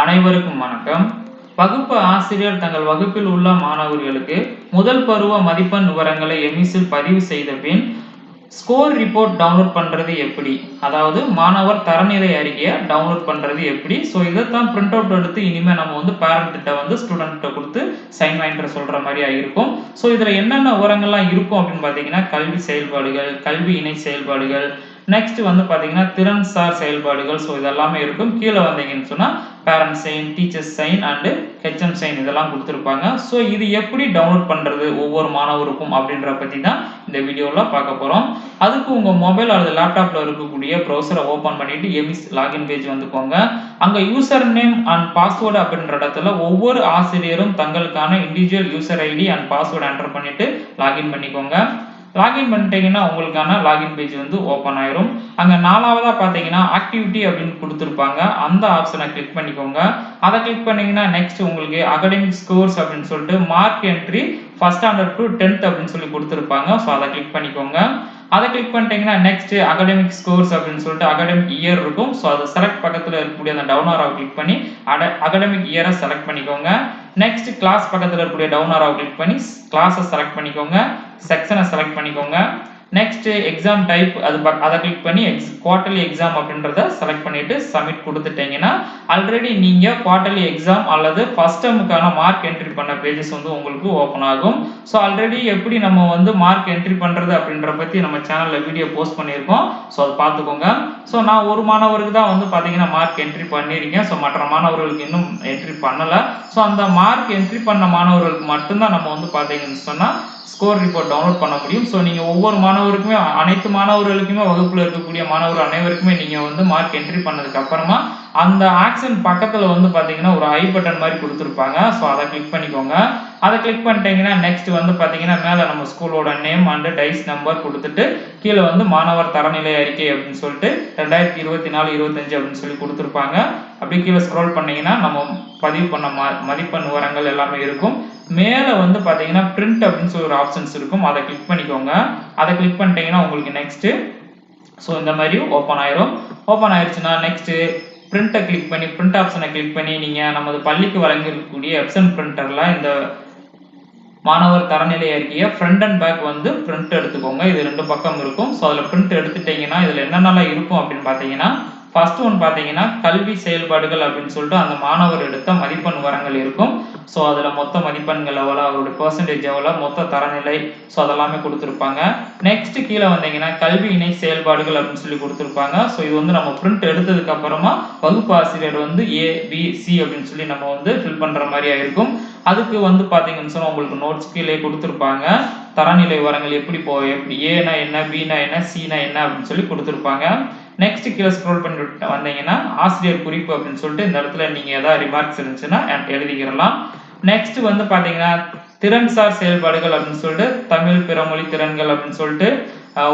அனைவருக்கும் வணக்கம். வகுப்பு ஆசிரியர் தங்கள் வகுப்பில் உள்ள மாணவர்களுக்கு முதல் பருவ மதிப்பெண் விவரங்களை எமிஸில் பதிவு செய்த பின் ஸ்கோர் ரிப்போர்ட் டவுன்லோட் பண்ணுறது எப்படி? அதாவது மாணவர் தரநிலை அறிக்கையை டவுன்லோட் பண்ணுறது எப்படி? ஸோ இதைத்தான் பிரிண்ட் அவுட் எடுத்து இனிமேல் நம்ம வந்து பேரண்ட்டிட்ட வந்து ஸ்டூடெண்ட்டை கொடுத்து சைன் வாங்கிட்டு சொல்கிற மாதிரியாக இருக்கும். ஸோ இதில் என்னென்ன விவரங்கள்லாம் இருக்கும் அப்படின்னு பார்த்தீங்கன்னா கல்வி செயல்பாடுகள் கல்வி இணை செயல்பாடுகள். நெக்ஸ்ட் வந்து பார்த்தீங்கன்னா திறன் சார் செயல்பாடுகள். ஸோ இதெல்லாமே இருக்கும். கீழே வந்தீங்கன்னு சொன்னால் parent sign teachers sign and HM sign இதெல்லாம் கொடுத்துருப்பாங்க. ஸோ இது எப்படி டவுன்லோட் பண்ணுறது ஒவ்வொரு மாணவருக்கும் அப்படின்ற பற்றி தான் இந்த வீடியோவில் பார்க்க போகிறோம் அதுக்கு உங்கள் மொபைல் அல்லது லேப்டாப்பில் இருக்கக்கூடிய ப்ரௌசரை ஓப்பன் பண்ணிட்டு எமிஸ் லாகின் பேஜ் வந்துக்கோங்க. அங்கே யூசர் நேம் அண்ட் பாஸ்வேர்டு அப்படின்ற இடத்துல ஒவ்வொரு ஆசிரியரும் தங்களுக்கான individual user ID and password enter பண்ணிட்டு லாகின் பண்ணிக்கோங்க. லாகின் பண்ணிட்டீங்கன்னா உங்களுக்கான லாகின் பேஜ் வந்து ஓப்பன் ஆயிரும். அங்கே நாலாவதாக பார்த்தீங்கன்னா ஆக்டிவிட்டி அப்படின்னு கொடுத்துருப்பாங்க. அந்த ஆப்ஷனை கிளிக் பண்ணிக்கோங்க. அதை கிளிக் பண்ணீங்கன்னா நெக்ஸ்ட் உங்களுக்கு அகடமிக் ஸ்கோர்ஸ் அப்படின்னு சொல்லிட்டு mark entry first standard to tenth அப்படின்னு சொல்லி கொடுத்துருப்பாங்க. ஸோ அதை கிளிக் பண்ணிக்கோங்க. அதை கிளிக் பண்ணிட்டீங்கன்னா நெக்ஸ்ட் அகடமிக் ஸ்கோர்ஸ் அப்படின்னு சொல்லிட்டு அகடமிக் இயர் இருக்கும். ஸோ அது செலக்ட் பக்கத்தில் இருக்கக்கூடிய அந்த டவுன் ஆராவை கிளிக் பண்ணி அட அகடமிக் இயரை செலக்ட் பண்ணிக்கோங்க. நெக்ஸ்ட் கிளாஸ் பக்கத்தில் இருக்கக்கூடிய டவுன் ஆரோ கிளிக் பண்ணி கிளாஸை செலக்ட் பண்ணிக்கோங்க. செக்ஷனை செலக்ட் பண்ணிக்கோங்க. நெக்ஸ்ட் எக்ஸாம் டைப் அது பக்- அதை கிளிக் பண்ணி எக்ஸ் குவார்டர்லி எக்ஸாம் அப்படின்றத செலக்ட் பண்ணிட்டு சப்மிட் கொடுத்துட்டீங்கன்னா ஆல்ரெடி நீங்க குவார்டர்லி எக்ஸாம் அல்லது ஃபர்ஸ்ட் டேர்முக்கான மார்க் என்ட்ரி பண்ண பேஜஸ் வந்து உங்களுக்கு ஓப்பன் ஆகும். ஸோ ஆல்ரெடி எப்படி நம்ம வந்து மார்க் என்ட்ரி பண்றது அப்படின்ற பத்தி நம்ம சேனல்ல வீடியோ போஸ்ட் பண்ணியிருக்கோம். ஸோ அதை பார்த்துக்கோங்க. ஸோ நான் ஒரு மாணவருக்கு தான் வந்து பார்த்தீங்கன்னா மார்க் என்ட்ரி பண்ணியிருக்கேன். ஸோ மற்ற மாணவர்களுக்கு இன்னும் என்ட்ரி பண்ணலை. ஸோ அந்த மார்க் என்ட்ரி பண்ண மாணவர்களுக்கு மட்டும்தான் நம்ம வந்து பார்த்தீங்கன்னு சொன்னால் ஸ்கோர் ரிப்போர்ட் டவுன்லோட் பண்ண முடியும். ஸோ நீங்கள் ஒவ்வொரு மாணவருக்குமே அனைத்து மாணவர்களுக்குமே வகுப்பில் இருக்கக்கூடிய மாணவர் அனைவருக்குமே நீங்கள் வந்து மார்க் என்ட்ரி பண்ணதுக்கு அப்புறமா அந்த ஆக்ஷன் பக்கத்தில் வந்து பாத்தீங்கன்னா ஒரு ஐ பட்டன் மாதிரி கொடுத்துருப்பாங்க. ஸோ அதை கிளிக் பண்ணிக்கோங்க. அதை கிளிக் பண்ணிட்டீங்கன்னா நெக்ஸ்ட் வந்து பார்த்தீங்கன்னா மேலே நம்ம ஸ்கூலோட நேம் அண்டு டைஸ் நம்பர் கொடுத்துட்டு கீழே வந்து மாணவர் தரநிலை அறிக்கை அப்படின்னு சொல்லிட்டு ரெண்டாயிரத்தி இருபத்தி நாலு இருபத்தஞ்சு அப்படின்னு சொல்லி கொடுத்துருப்பாங்க. அப்படி கீழே ஸ்க்ரோல் பண்ணீங்கன்னா நம்ம பதிவு பண்ண மதிப்பெண் விவரங்கள் எல்லாமே இருக்கும். மேலே வந்து பார்த்தீங்கன்னா பிரிண்ட் அப்படின்னு சொல்லி ஒரு ஆப்ஷன்ஸ் இருக்கும். அதை கிளிக் பண்ணிக்கோங்க. அதை கிளிக் பண்ணிட்டீங்கன்னா உங்களுக்கு நெக்ஸ்ட்டு ஸோ இந்த மாதிரி ஓப்பன் ஆயிரும். ஓப்பன் ஆயிடுச்சுன்னா நெக்ஸ்ட்டு பிரிண்ட்டை கிளிக் பண்ணி பிரிண்ட் ஆப்ஷனை கிளிக் பண்ணி நீங்கள் நமது பள்ளிக்கு வழங்கியிருக்கக்கூடிய எப்சன் பிரிண்டரில் இந்த மாணவர் தரநிலை அறிக்கையை ஃப்ரண்ட் அண்ட் பேக் வந்து பிரிண்ட் எடுத்துக்கோங்க. இது ரெண்டு பக்கம் இருக்கும். ஸோ அதில் பிரிண்ட் எடுத்துட்டீங்கன்னா இதில் என்னென்னலாம் இருக்கும் அப்படின்னு பார்த்தீங்கன்னா ஃபர்ஸ்ட் ஒன் பார்த்தீங்கன்னா கல்வி செயல்பாடுகள் அப்படின்னு சொல்லிட்டு அந்த மாணவர் எடுத்த மதிப்பெண் வரங்கள் இருக்கும். ஸோ அதில் மொத்த மதிப்பெண்கள் எவ்வளோ அவருடைய பெர்சன்டேஜ் எவ்வளோ மொத்த தரநிலை? ஸோ அதெல்லாமே கொடுத்துருப்பாங்க. நெக்ஸ்ட் கீழே வந்தீங்கன்னா கல்வி இணை செயல்பாடுகள் அப்படின்னு சொல்லி கொடுத்துருப்பாங்க. ஸோ இது வந்து நம்ம பிரிண்ட் எடுத்ததுக்கு அப்புறமா வகுப்பு ஆசிரியர் வந்து ஏ பி சி அப்படின்னு சொல்லி நம்ம வந்து ஃபில் பண்ணுற மாதிரியா இருக்கும். அதுக்கு வந்து பார்த்தீங்கன்னு சொன்னால் உங்களுக்கு நோட்ஸ் கீழே கொடுத்துருப்பாங்க. தரநிலை விவரங்கள் எப்படி போ எப்படி ஏனா என்ன பினா என்ன சினா என்ன அப்படின்னு சொல்லி கொடுத்துருப்பாங்க. நெக்ஸ்ட் கீழே ஸ்க்ரோல் பண்ணி வந்தீங்கன்னா ஆசிரியர் குறிப்பு அப்படின்னு சொல்லிட்டு இந்த இடத்துல நீங்கள் ஏதாவது ரிமார்க்ஸ் இருந்துச்சுன்னா எழுதிக்கிறலாம் நெக்ஸ்ட் வந்து பார்த்தீங்கன்னா திறன்சார் செயல்பாடுகள் அப்படின்னு சொல்லிட்டு தமிழ் பிறமொழி திறன்கள் அப்படின்னு சொல்லிட்டு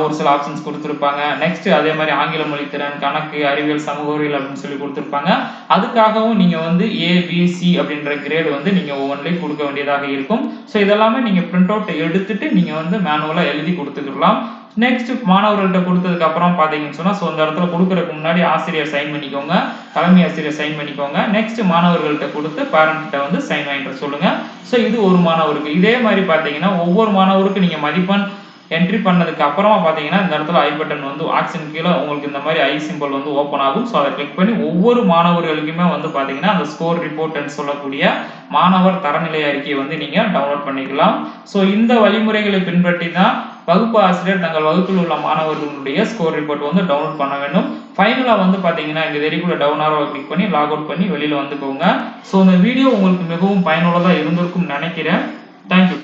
ஒரு சில ஆப்ஷன்ஸ் கொடுத்துருப்பாங்க. நெக்ஸ்ட் அதே மாதிரி ஆங்கில மொழி திறன் கணக்கு அறிவியல் சமூகவியல் அப்படின்னு சொல்லி கொடுத்துருப்பாங்க. அதுக்காகவும் நீங்க வந்து ஏபிசி அப்படின்ற கிரேடு வந்து நீங்க ஒவ்வொன்றிலையும் கொடுக்க வேண்டியதாக இருக்கும். ஸோ இதெல்லாமே நீங்க பிரிண்ட் அவுட் எடுத்துட்டு நீங்க வந்து மேனுவலா எழுதி கொடுத்துக்கலாம் நெக்ஸ்ட் மாணவர்கள்ட்ட கொடுத்ததுக்கு அப்புறம் பாத்தீங்கன்னு சொன்னா ஸோ இந்த இடத்துல கொடுக்கறதுக்கு முன்னாடி ஆசிரியர் சைன் பண்ணிக்கோங்க. தலைமை ஆசிரியர் சைன் பண்ணிக்கோங்க. நெக்ஸ்ட் மாணவர்கள்ட்ட கொடுத்து பேரண்ட் கிட்ட வந்து சைன் வாங்கிட்டு சொல்லுங்க. ஸோ இது ஒரு மாணவருக்கு. இதே மாதிரி பாத்தீங்கன்னா ஒவ்வொரு மாணவருக்கு நீங்க மதிப்பெண் என்ட்ரி பண்ணதுக்கு அப்புறமா பார்த்தீங்கன்னா இந்த இடத்துல ஐ பட்டன் வந்து ஆக்ஷன் கீழே உங்களுக்கு இந்த மாதிரி ஐ சிம்பிள் வந்து ஓப்பன் ஆகும். ஸோ அதை கிளிக் பண்ணி ஒவ்வொரு மாணவர்களுக்குமே வந்து பார்த்தீங்கன்னா அந்த ஸ்கோர் ரிப்போர்ட்னு சொல்லக்கூடிய மாணவர் தரநிலை அறிக்கையை வந்து நீங்கள் டவுன்லோட் பண்ணிக்கலாம். ஸோ இந்த வழிமுறைகளை பின்பற்றி தான் வகுப்பு ஆசிரியர் தங்கள் வகுப்பில் உள்ள மாணவர்களுடைய ஸ்கோர் ரிப்போர்ட் வந்து டவுன்லோட் பண்ண வேண்டும். ஃபைனலாக வந்து பார்த்தீங்கன்னா இந்த வெரிக்குள்ள டவுன் ஆரோ கிளிக் பண்ணி லாக் அவுட் பண்ணி வெளியில் வந்து போங்க ஸோ இந்த வீடியோ உங்களுக்கு மிகவும் பயனுள்ளதாக இருந்திருக்கும் நினைக்கிறேன். தேங்க்யூ